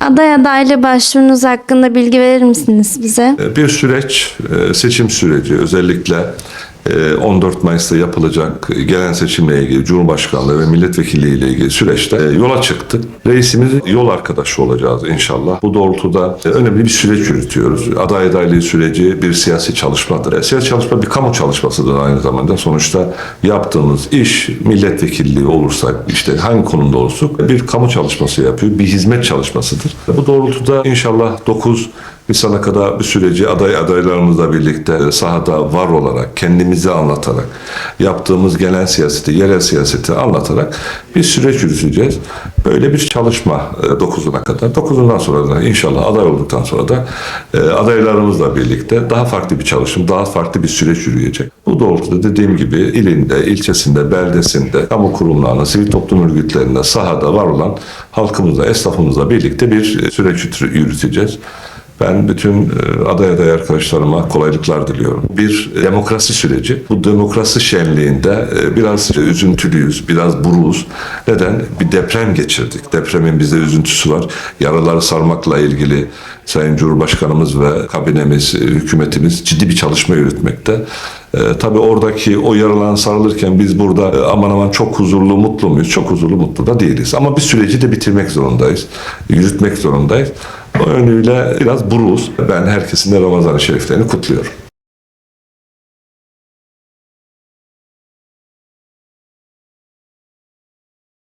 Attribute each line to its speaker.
Speaker 1: Aday adaylı başvurunuz hakkında bilgi verir misiniz bize?
Speaker 2: Bir süreç, e, seçim süreci özellikle 14 Mayıs'ta yapılacak gelen seçimle ilgili Cumhurbaşkanlığı ve milletvekilliği ile ilgili süreçte e, yola çıktık. Reisimizin yol arkadaşı olacağız inşallah. Bu doğrultuda e, önemli bir süreç yürütüyoruz. Aday adaylığı süreci bir siyasi çalışmadır. E, Siyasi çalışma bir kamu çalışmasıdır aynı zamanda. Sonuçta yaptığımız iş milletvekilliği olursak işte hangi konumda olursak bir kamu çalışması yapıyor. Bir hizmet çalışmasıdır. Bu doğrultuda inşallah 9 Nisan'a kadar bir süreci aday adaylarımızla birlikte sahada var olarak, kendimizi anlatarak, yaptığımız genel siyaseti, yerel siyaseti anlatarak bir süreç yürüteceğiz. Böyle bir çalışma e, 9'una kadar. 9'undan sonra da inşallah aday olduktan sonra da e, adaylarımızla birlikte daha farklı bir çalışım, daha farklı bir süreç yürüyecek. Bu doğrultuda dediğim gibi ilinde, ilçesinde, beldesinde, kamu kurumlarında, sivil toplum örgütlerinde, sahada var olan halkımızla, esnafımızla birlikte bir e, süreç yürü- yürüteceğiz. Ben bütün e, aday aday arkadaşlarıma kolaylıklar diliyorum. Bir e, demokrasi süreci. Bu demokrasi şenliğinde e, biraz üzüntülüyüz, biraz buruz. Neden? Bir deprem geçirdik. Depremin bizde üzüntüsü var. Yaraları sarmakla ilgili Sayın Cumhurbaşkanımız ve kabinemiz, hükümetimiz ciddi bir çalışma yürütmekte. E, tabii oradaki o yaralan sarılırken biz burada e, aman aman çok huzurlu, mutlu muyuz? Çok huzurlu, mutlu da değiliz. Ama bir süreci de bitirmek zorundayız. Yürütmek zorundayız. O yönüyle biraz buruz. Ben herkesin de Ramazan-ı Şeriflerini kutluyorum.